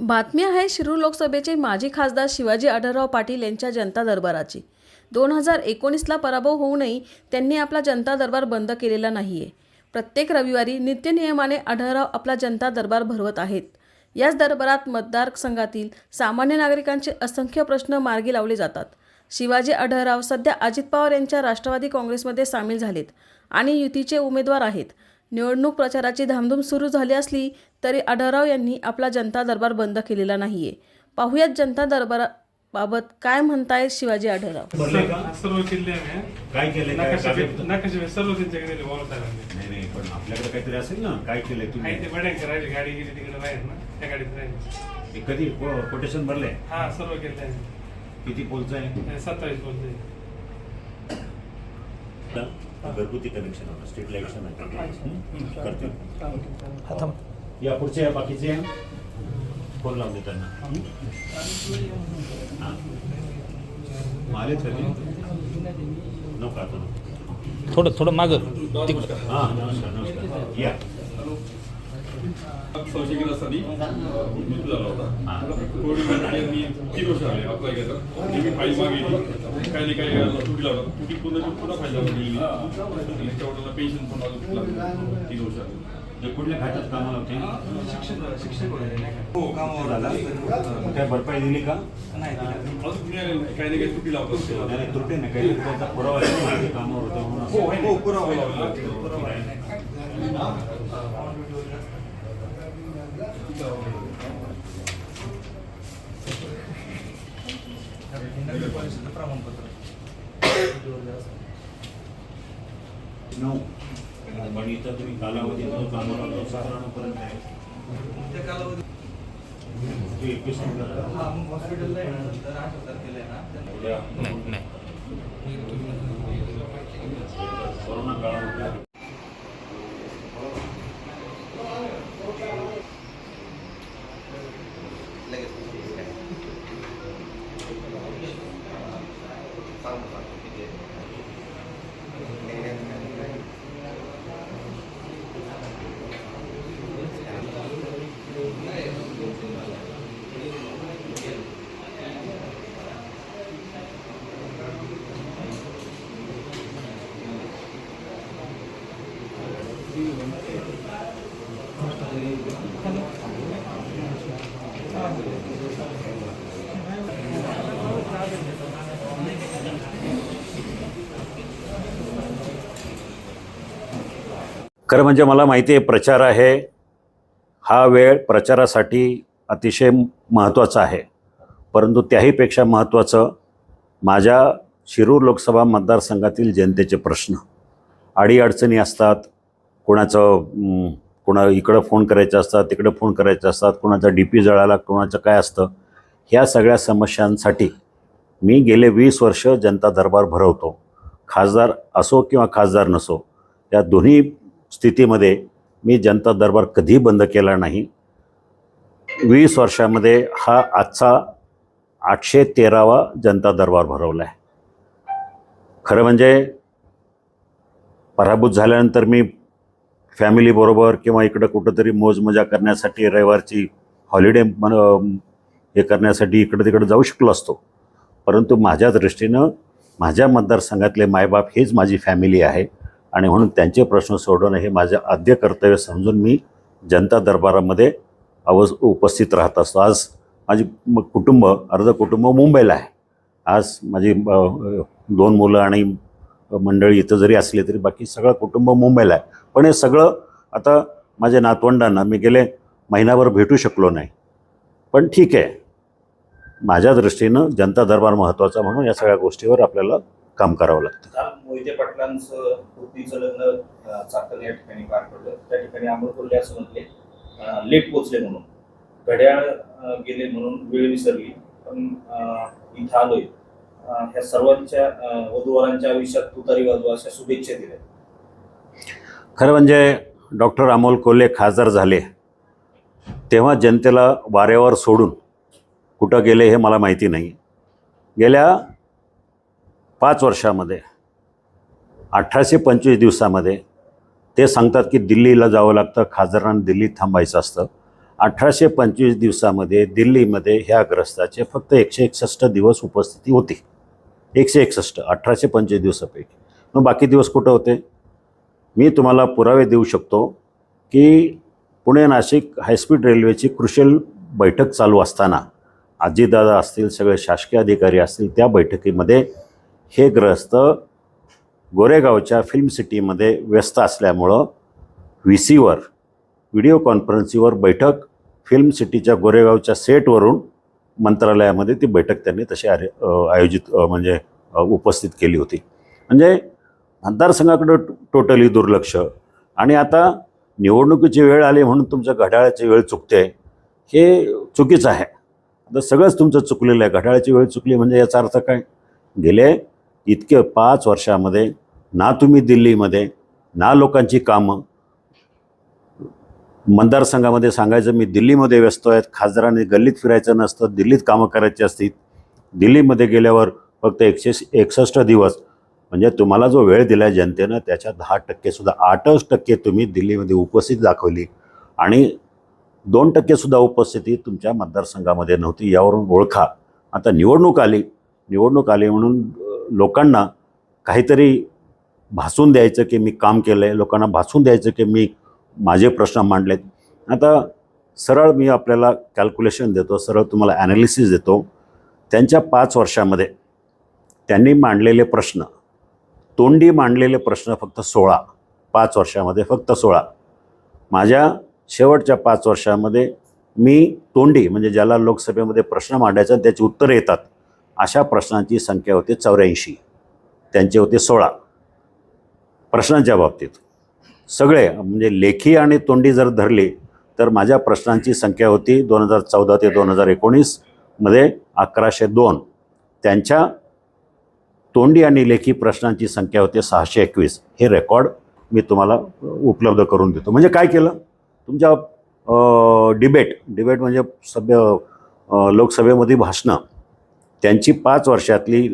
बातमी आहे शिरूर लोकसभेचे माजी खासदार शिवाजी आढळराव पाटील यांच्या जनता दरबाराची. दोन हजार एकोणीसला पराभव होऊनही त्यांनी आपला जनता दरबार बंद केलेला नाही आहे प्रत्येक रविवारी नित्यनियमाने आढळराव आपला जनता दरबार भरवत आहेत. याच दरबारात मतदारसंघातील सामान्य नागरिकांचे असंख्य प्रश्न मार्गी लावले जातात. शिवाजी आढळराव सध्या अजित पवार यांच्या राष्ट्रवादी काँग्रेसमध्ये सामील झालेत आणि युतीचे उमेदवार आहेत. निवडणूक प्रचाराची धामधूम सुरू झाली असली तरी आढळराव यांनी आपला जनता दरबार बंद केलेला नाहीये. पाहुयात जनता दरबाराबाबत काय म्हणतायत शिवाजी आढळराव? सर्व किल्ले आम्ही काय केलंय काय नकाशे कागद- नकाशे सर्व त्यांच्याकडे दिले बाबा साहेबांनी नाही नाही पण आपल्याकडे काहीतरी असेल ना? काय केलंय तुम्ही? काही ते बड्यांचे राहिले गाडी गेली तिकडे राहील ना त्या गाडीत राहील. हे कधी कोटेशन भरले? हा सर्व केले आहे किती पोलचं आहे? सत्तावीस बोलते घरगुती कनेक्शन होतं स्ट्रीट लाईटचं नाही करतील या पुढचे या बाकीचे. फोन लावून दे त्यांना हा. नको नको. थोडं थोडं मागं. तिकडं हा नमस्कार नमस्कार. या. संशय असताना मृत्यू झाला होता कोविड नाईन्टीन मी तीन वर्ष झाले अप्लाय केलं मी फाईल मागितली काही नाही काही तुटी होता तुटी पूर्ण पुन्हा फाईल लावली त्याच्यावर पेन्शन पण अजून तीन वर्ष झाले. कुठल्या खात्यात कामाला होते शिक्षक शिक्षक हो कामावर आला काय भरपाई दिली का नाही काही नाही काही तुटी लावतो नाही, तुटे नाही काही त्याचा पुरावा कामावर होते म्हणून असं. हो पुरावा लावला नऊ पण इथं तुम्ही कालावधी जो कामाला होता सतरा नऊपर्यंत आहे ते एकवीस उद्या नाही नाही. कोरोना काळामध्ये खरं म्हणजे मला माहिती आहे प्रचार आहे. हा वेळ प्रचारासाठी अतिशय महत्त्वाचा आहे. परंतु त्याहीपेक्षा महत्त्वाचं माझ्या शिरूर लोकसभा मतदारसंघातील जनतेचे प्रश्न. अडीअडचणी असतात कोणाचं कोणा इकडं फोन करायचे असतात तिकडं फोन करायचे असतात कोणाचा डी पी जळाला कोणाचं काय असतं ह्या सगळ्या समस्यांसाठी मी गेले वीस वर्ष जनता दरबार भरवतो. खासदार असो किंवा खासदार नसो या दोन्ही स्थितीमध्ये मी जनता दरबार कधी बंद केला नाही. वीस वर्षामध्ये हा आजचा आठशे तेरावा जनता दरबार भरवला आहे. खरं म्हणजे पराभूत झाल्यानंतर मी फॅमिलीबरोबर किंवा इकडं कुठंतरी मोजमजा करण्यासाठी रविवारची हॉलिडे मन हे करण्यासाठी इकडं तिकडं जाऊ शकलो असतो. परंतु माझ्या दृष्टीनं माझ्या मतदारसंघातले मायबाप हेच माझी फॅमिली आहे आणि म्हणून त्यांचे प्रश्न सोडवणं हे माझं आद्य कर्तव्य समजून मी जनता दरबारामध्ये अवस उपस्थित राहत असतो. आज माझी कुटुंब अर्ध कुटुंब मुंबईला आहे. आज माझी दोन मुलं आणि मंडळी इथं जरी असले तरी बाकी सगळं कुटुंब मुंबईला आहे. पण हे सगळं आता माझ्या नातवंडांना मी गेले महिनाभर भेटू शकलो नाही. पण ठीक आहे. माझ्या दृष्टीनं जनता दरबार महत्त्वाचा म्हणून या सगळ्या गोष्टीवर आपल्याला काम करावं लागतं. मोहिते पाटलांचं लग्न चाकण या ठिकाणी पार पडलं. त्या ठिकाणी अमोल असं म्हटले लेट पोचले म्हणून. घड्याळ गेले म्हणून वेळ विसरली. पण इथं आलोय. ह्या सर्वांच्या वधूवरांच्या आयुष्यात तुतारी वाजवा अशा शुभेच्छा दिल्या. खरं म्हणजे डॉक्टर अमोल कोल्हे खासदार झाले तेव्हा जनतेला वाऱ्यावर सोडून कुठं गेले हे मला माहिती नाही. गेल्या पाच वर्षामध्ये अठराशे पंचवीस दिवसामध्ये ते सांगतात की दिल्लीला जावं लागतं खासदारांना दिल्लीत थांबायचं असतं. अठराशे पंचवीस दिवसामध्ये दिल्लीमध्ये ह्या ग्रस्ताचे फक्त एकशे एकसष्ट दिवस उपस्थिती होती. एकशे एकसष्ट अठराशे पंचवीस दिवसापैकी. मग बाकी दिवस कुठं होते? मी तुम्हाला पुरावे देऊ शकतो की पुणे नाशिक हायस्पीड रेल्वेची कृशल बैठक चालू असताना आजीदादा असतील सगळे शासकीय अधिकारी असतील त्या बैठकीमध्ये हे ग्रस्त गोरेगावच्या फिल्म सिटीमध्ये व्यस्त असल्यामुळं व्ही सीवर व्हिडिओ कॉन्फरन्सीवर बैठक फिल्म सिटीच्या गोरेगावच्या सेटवरून मंत्रालयामध्ये ती बैठक त्यांनी तशी आरे आयोजित म्हणजे उपस्थित केली होती. म्हणजे मतदारसंघाकडं टोटली दुर्लक्ष. आणि आता निवडणुकीची वेळ आली म्हणून तुमच्या घड्याळाची वेळ चुकते हे चुकीचं आहे. आता सगळंच तुमचं चुकलेलं आहे. घड्याळाची वेळ चुकली म्हणजे याचा अर्थ काय? गेले इतके पाच वर्षामध्ये ना तुम्ही दिल्लीमध्ये ना लोकांची कामं मतदारसंघामध्ये सांगायचं मी दिल्लीमध्ये व्यस्त आहेत खासदारांनी गल्लीत फिरायचं नसतं दिल्लीत कामं करायची असतील दिल्लीमध्ये गेल्यावर फक्त एकशे एकसष्ट दिवस म्हणजे तुम्हाला जो वेळ दिला आहे जनतेनं त्याच्या दहा टक्केसुद्धा आठच टक्के तुम्ही दिल्लीमध्ये उपस्थित दाखवली. आणि दोन टक्केसुद्धा उपस्थिती तुमच्या मतदारसंघामध्ये नव्हती यावरून ओळखा. आता निवडणूक आली निवडणूक आली म्हणून लोकांना काहीतरी भासून द्यायचं की मी काम केलं आहे लोकांना भासून द्यायचं की मी माझे प्रश्न मांडलेत. आता सरळ मी आपल्याला कॅल्क्युलेशन देतो सरळ तुम्हाला ॲनालिसिस देतो. त्यांच्या पाच वर्षामध्ये त्यांनी मांडलेले प्रश्न तोंडी मांडलेले प्रश्न फक्त सोळा. पाच वर्षामध्ये फक्त सोळा. माझ्या शेवटच्या पाच वर्षामध्ये मी तोंडी म्हणजे ज्याला लोकसभेमध्ये प्रश्न मांडायचा त्याची उत्तरं येतात अशा प्रश्नांची संख्या होती चौऱ्याऐंशी. त्यांचे होते सोळा. प्रश्नांच्या बाबतीत. सगळे म्हणजे लेखी आणि तोंडी जर धरली तर माझ्या प्रश्नांची संख्या होती दोन हजार चौदा ते दोन हजार एकोणीसमध्ये अकराशे दोन. त्यांच्या तोंडी आणि लेखी प्रश्नांची संख्या होती सहाशे एकवीस. हे रेकॉर्ड मी तुम्हाला उपलब्ध करून देतो. म्हणजे काय केलं? तुमच्या डिबेट डिबेट म्हणजे सभ्य लोकसभेमध्ये भाषणं त्यांची पाच वर्षातली